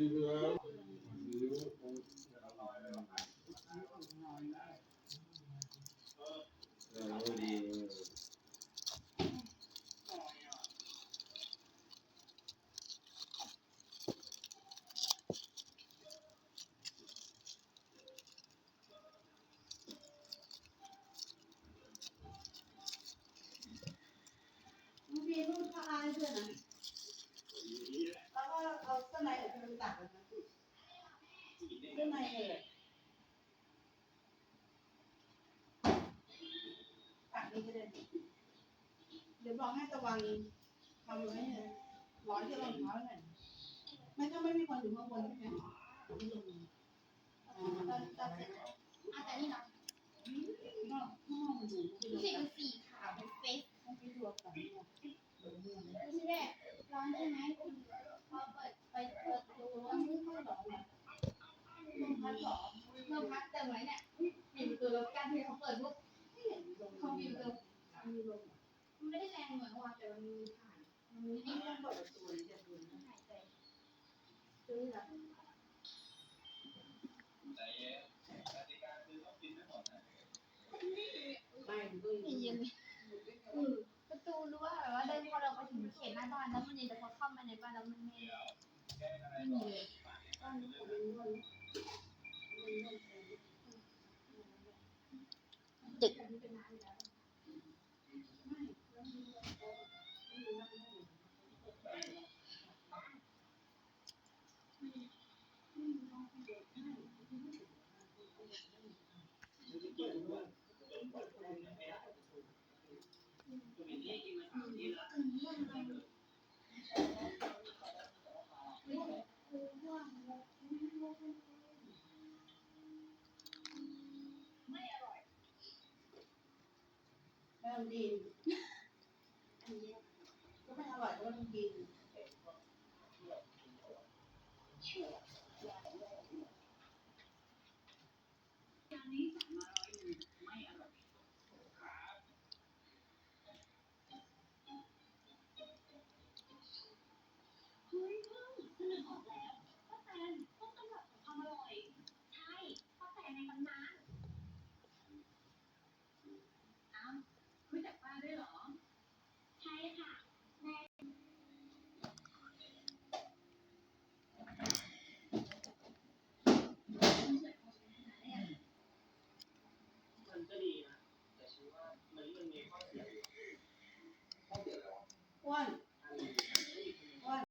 คือ เอางทีรูดผ้าอ้ายเพื่อนนะแล้วก็เอาเสื้อไปตัดเลยนะเสื้อในเลยตัดนี่ก็ได้เดี๋ยวบอกให้ตะวันทำอยู่ให้เลยร้อยที่รองเท้าหน่อยไม่ถ้าไม่มีคนอยู่ข้างบนใช่ไหมไม่ลงอ่าตัดตัดเสร็จอาแต่นี่นะนอกข้างนอกมันอยู่ไม่รู้ลสึกงมันสีขาวเป็นเฟซต้องไปดูก่อนเนี่ยเดี๋ยวเนี่ยนะไม่ใช่แม่ร้อนใช่ไหมคุณพอเปิดไปเปิดดู อั ว่าน นี้เขาหลอกนะลมพัดหร เมื่อพักเติมไว้เนี่ยปิดประตูแล้วการที่เขาเปิดปุ๊บเขาปิดประตูมีลมมันไม่ได้แรงเหมือนเมื่อวานแต่มันมีผ่านมันมีนี่นี่องเปิดประตูเลยจะดูนะหายใจซื้อละไม่ดูเย็นประตูรู้ว่าแบบว่าเดินพอเราไปถึงเขตหน้าบ้านแล้วมันย็นแต่พอเข้ามาในบ้านแล้วมันไม่ไม่มีเลย บ้านนี้ผมเป็นคน ดึกอันนี้เป็นน้ำอยู่แล้ว แล้วมันดีก็ไม่อร่อยก็มันกินมันก็ ดี